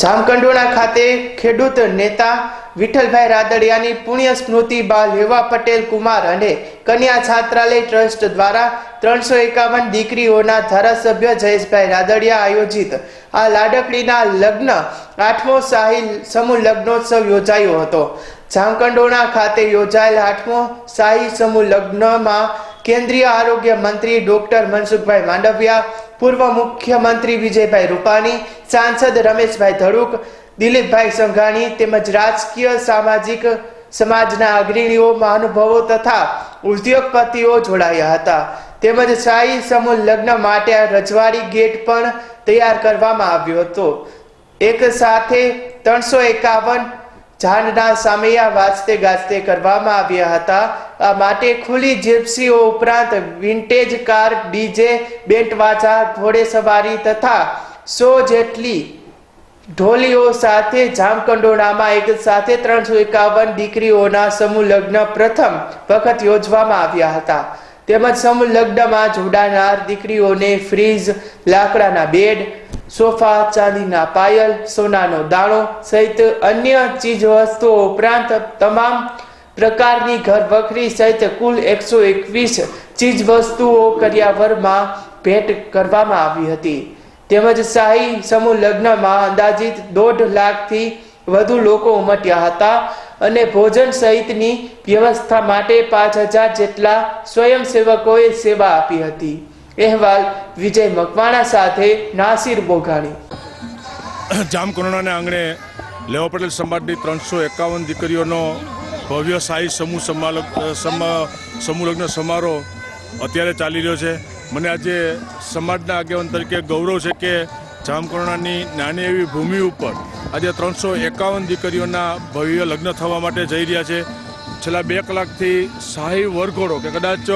જામકંડોળા ખાતે ખેડૂત નેતા વિઠ્ઠલભાઈ રાદડિયાની પુણ્ય સ્મૃતિ બા લેવા પટેલ કુમાર અને કન્યા છાત્રાલય ટ્રસ્ટ દ્વારા ત્રણસો એકાવન દીકરીઓના ધારાસભ્ય જયેશભાઈ રાદડિયા આયોજિત આ લાડકડીના લગ્ન આઠમો શાહી સમૂહ લગ્નોત્સવ યોજાયો હતો. જામકંડોણા ખાતે યોજાયેલ આઠમો શાહી સમૂહ લગ્નમાં કેન્દ્રીય આરોગ્ય મંત્રી ડોક્ટર મનસુખભાઈ માંડવિયા પૂર્વ મુખ્યમંત્રી વિજયભાઈ રૂપાણી, સાંસદ રમેશભાઈ ધડુક, દિલીપભાઈ સંઘાણી તેમજ રાજકીય સામાજિક સમાજના અગ્રણીઓ મહાનુભાવો તથા ઉદ્યોગપતિઓ જોડાયા હતા. તેમજ શાહી સમૂહ લગ્ન માટે રજવાડી ગેટ પણ તૈયાર કરવામાં આવ્યો હતો. એક સાથે ત્રણસો એકાવન ઝાડના સામૈયા વાજતે ગાજતે કરવામાં આવ્યા હતા. આ માટે ખુલ્લી જીપ્સીઓ ઉપરાંત વિન્ટેજ કાર, ડીજે બેન્ટ વાજા ઘોડેસવારી તથા સો જેટલી ઢોલીઓ સાથે જામકંડોળામાં એક સાથે ત્રણસો એકાવન દીકરીઓના સમૂહ લગ્ન પ્રથમ વખત યોજવામાં આવ્યા હતા. તેમજ સમૂહ લગ્નમાં જોડાનાર દીકરીઓને ફ્રીજ લાકડાના બેડ સોફા ચાંદીના પાયલ, સોનાનો દાણો સહિત અન્ય ચીજ વસ્તુઓ ઉપરાંત તમામ પ્રકારની ઘર વખરી સહિત કુલ એકસો એકવીસ ચીજ વસ્તુઓ કર્યાવરમાં ભેટ કરવામાં આવી હતી. તેમજ શાહી સમૂહ લગ્નમાં અંદાજિત દોઢ લાખથી વધુ લોકો ઉમટ્યા હતા અને ભોજન સહિતની વ્યવસ્થા માટે પાંચ હજાર જેટલા સ્વયંસેવકોએ સેવા આપી હતી. અહેવાલ વિજય મકવાણા સાથે નાસિર બોઘાણી જામકરોણાના આંગણે લેવા પટેલ સમાજની ત્રણસો એકાવન દીકરીઓનો ભવ્ય શાહી સમૂહ સમૂહ લગ્ન સમારોહ અત્યારે ચાલી રહ્યો છે. મને આજે સમાજના આગેવાન તરીકે ગૌરવ છે કે જામકરોણાની નાની એવી ભૂમિ ઉપર આજે ત્રણસો એકાવન દીકરીઓના ભવ્ય લગ્ન થવા માટે જઈ રહ્યા છે. છેલ્લા બે કલાકથી શાહી વરઘોડો કે કદાચ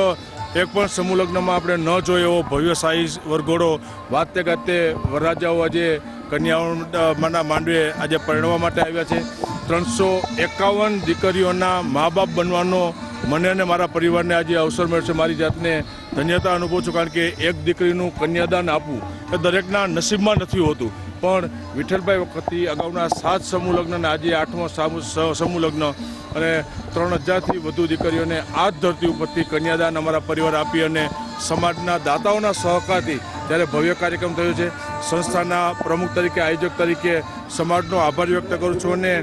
એક પણ સમૂહ લગ્નમાં આપણે ન જોઈએ એવો ભવ્ય સાઈઝ વરઘોડો. વાતે ગાતે વરરાજાઓ આજે કન્યાઓના માંડવે આજે પરણવા માટે આવ્યા છે. ત્રણસો એકાવન દીકરીઓના મા બાપ બનવાનો મને અને મારા પરિવારને આજે અવસર મળશે મારી જાતને ધન્યતા અનુભવું છું કારણ કે એક દીકરીનું કન્યાદાન આપવું એ દરેકના નસીબમાં નથી હોતું. પણ વિઠ્ઠલભાઈ વખતથી અગાઉના સાત સમૂહ લગ્ન અને આજે આઠમો સમૂહ લગ્ન અને ત્રણ હજારથી વધુ દીકરીઓને આ જ ધરતી ઉપરથી કન્યાદાન અમારા પરિવાર આપી અને સમાજના દાતાઓના સહકારથી જ્યારે ભવ્ય કાર્યક્રમ થયો છે, સંસ્થાના પ્રમુખ તરીકે, આયોજક તરીકે સમાજનો આભાર વ્યક્ત કરું છું અને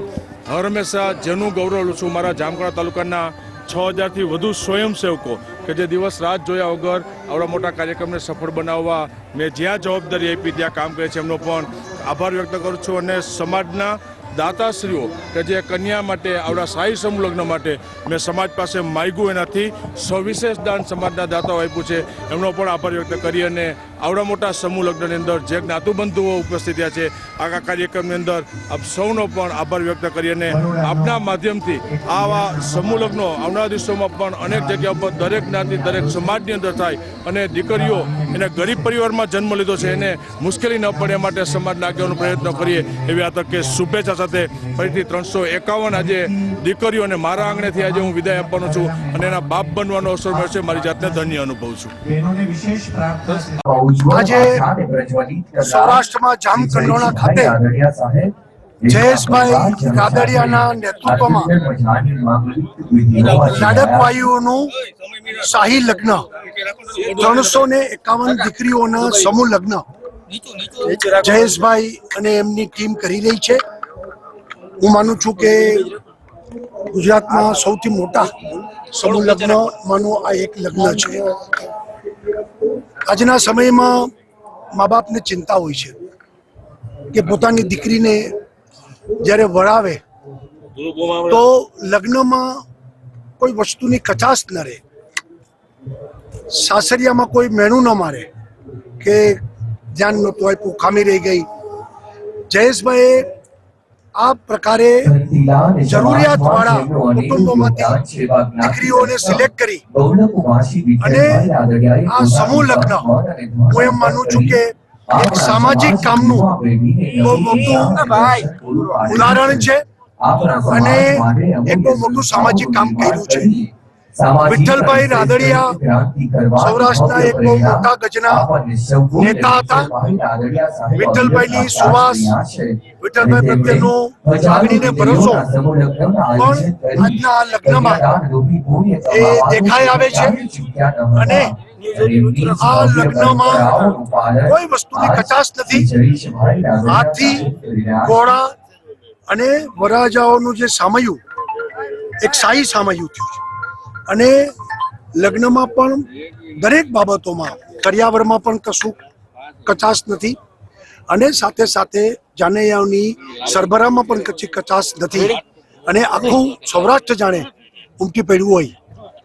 હર હંમેશા જેનું ગૌરવ લઉં છું. મારા જામકડા તાલુકાના છ હજારથી વધુ સ્વયંસેવકો કે જે દિવસ રાત જોયા વગર આવડા મોટા કાર્યક્રમને સફળ બનાવવા મેં જ્યાં જવાબદારી આપી ત્યાં કામ કરે છે એમનો પણ આભાર વ્યક્ત કરું છું અને સમાજના દાતાશ્રીઓ કે જે કન્યા માટે, આવડા શાહી સમૂહ માટે મેં સમાજ પાસે માગ્યું એનાથી સવિશેષ દાન સમાજના દાતાઓ આપ્યું છે. એમનો પણ આભાર વ્યક્ત કરી અને આવડા મોટા સમૂહ લગ્નની અંદર જે જ્ઞાતુબંધુઓ ઉપસ્થિત થયા છે આખા કાર્યક્રમની અંદર આપ સૌનો પણ આભાર વ્યક્ત કરી અને આપના માધ્યમથી આવા સમૂહ લગ્નો આવનારા દિવસોમાં પણ અનેક જગ્યા પર દરેક જ્ઞાતિ દરેક સમાજની અંદર થાય અને દીકરીઓ એને ગરીબ પરિવારમાં જન્મ લીધો છે એને મુશ્કેલી ન પડે એ માટે સમાજના આગેવાનો પ્રયત્ન કરીએ એવી આ તકે શુભેચ્છા સાથે ફરીથી ત્રણસો એકાવન આજે દીકરીઓને મારા આંગણેથી આજે હું વિદાય આપવાનો છું અને એના બાપ બનવાનો અવસર મળશે. મારી જાતને ધન્ય અનુભવ છું. આજે સૌરાષ્ટ્રમાં જામકંડોળા ખાતે જયેશભાઈ રાદડિયાના નેતૃત્વમાં નાડકવાયુઓનું શાહી લગ્ન. ત્રણસો ને એકાવન દીકરીઓના સમૂહ લગ્ન. જયેશભાઈ અને એમની ટીમ કરી રહી છે. હું માનું છું કે ગુજરાતમાં સૌથી મોટા સમૂહ લગ્નમાંનું આ એક લગ્ન છે. આજના સમયમાં મા બાપને ચિંતા હોય છે કે પોતાની દીકરીને જ્યારે વળાવે, તો લગ્નમાં કોઈ વસ્તુની કચાશ ન રહે. સાસરિયામાં કોઈ મેણું ન મારે કે ધ્યાન નહોતું આપ્યું, ખામી રહી ગઈ. જયેશભાઈએ આ પ્રકારે જરૂરિયાતવાળા કુટુંબોમાંથી દીકરીઓને સિલેક્ટ કરી. અને આ સમૂહ લગ્ન હું એમ માનું છું કે એક સામાજિક કામનું બહુ મોટું ઉદાહરણ છે. અને એક બહુ મોટું સામાજિક કામ કર્યું છે. વિઠ્ઠલભાઈ રાદડિયા સૌરાષ્ટ્રના એક બહુ મોટા ગજના નેતા હતા. વિઠ્ઠલભાઈની સુવાસ, વિઠ્ઠલભાઈ પ્રત્યેનો લાગણીને ભરોસો. પણ આજના આ લગ્નમાં એ દેખાઈ આવે છે. અને આ લગ્નમાં કોઈ વસ્તુની કચાશ નથી. હાથી ઘોડા અને વરાજાઓનું જે સામયું એક સાઈ સામયું થયું છે. અને લગ્નમાં પણ દરેક બાબતોમાં કરિયાવરમાં પણ કશું કચાશ નથી. અને સાથે સાથે જાનૈયાઓની સરભરામાં પણ કચી કચાશ નથી. અને આખું સૌરાષ્ટ્ર જાણે ઉમટી પડ્યું હોય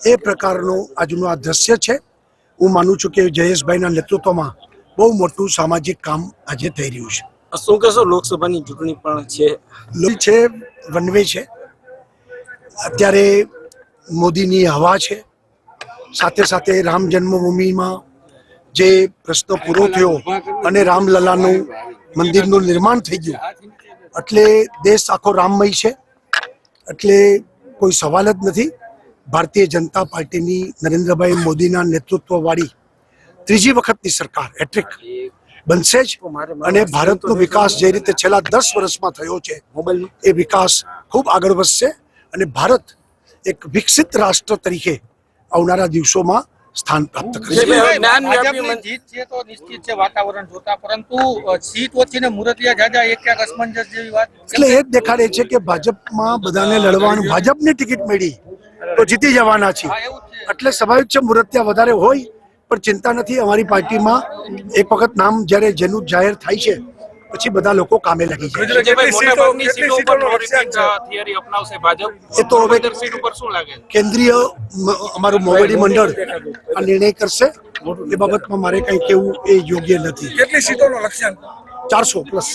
એ પ્રકારનું આજનું આ દ્રશ્ય છે. હું માનું છું કે જયેશભાઈના નેતૃત્વમાં બહુ મોટું સામાજિક કામ આજે થઈ રહ્યું છે. શું કહેશો? લોકસભાની ચૂંટણી પણ છે. છે વનવે છે. અત્યારે મોદીની હવા છે. સાથે સાથે રામ જન્મભૂમિમાં જે પ્રશ્ન પૂરો થયો અને રામલલાનું મંદિરનું નિર્માણ થઈ ગયું, એટલે દેશ આખો રામમય છે. એટલે કોઈ સવાલ જ નથી. ભારતીય જનતા પાર્ટીની નરેન્દ્રભાઈ મોદીના નેતૃત્વવાળી ત્રીજી વખતની સરકાર હેટ્રિક બનશે જ. અને ભારતનો વિકાસ જે રીતે છેલ્લા દસ વર્ષમાં થયો છે, એ વિકાસ ખૂબ આગળ વધશે. અને ભારત એક વિકસિત રાષ્ટ્ર તરીકે આવનારા દિવસોમાં સ્થાન પ્રાપ્ત કરશે ભાઈ, જ્ઞાન વ્યાપી ભાજપની મન- જીત છે તો નિશ્ચિત છે વાતાવરણ જોતા પરંતુ સીટ ઓછી મુરતિયા જાજા એક ક્યાંક અસમંજસ જેવી વાત એટલે એ જ દેખાડે છે કે ભાજપમાં બધાને લડવાનું ભાજપની ટિકિટ મળી તો જીતી જવાના છે. એટલે સ્વાભાવિક છે મુરતિયા વધારે હોય પણ ચિંતા નથી. અમારી પાર્ટીમાં એક વખત નામ જ્યારે જેનું જાહેર થાય છે પછી બધા લોકો કામે લાગી જાય. એ તો હવે-? કેન્દ્રીય અમારું મોવડી મંડળ આ નિર્ણય કરશે. એ બાબતમાં મારે કંઈ કેવું એ યોગ્ય નથી. કેટલી સીટોનો લક્ષ્યાંક? ચારસો પ્લસ.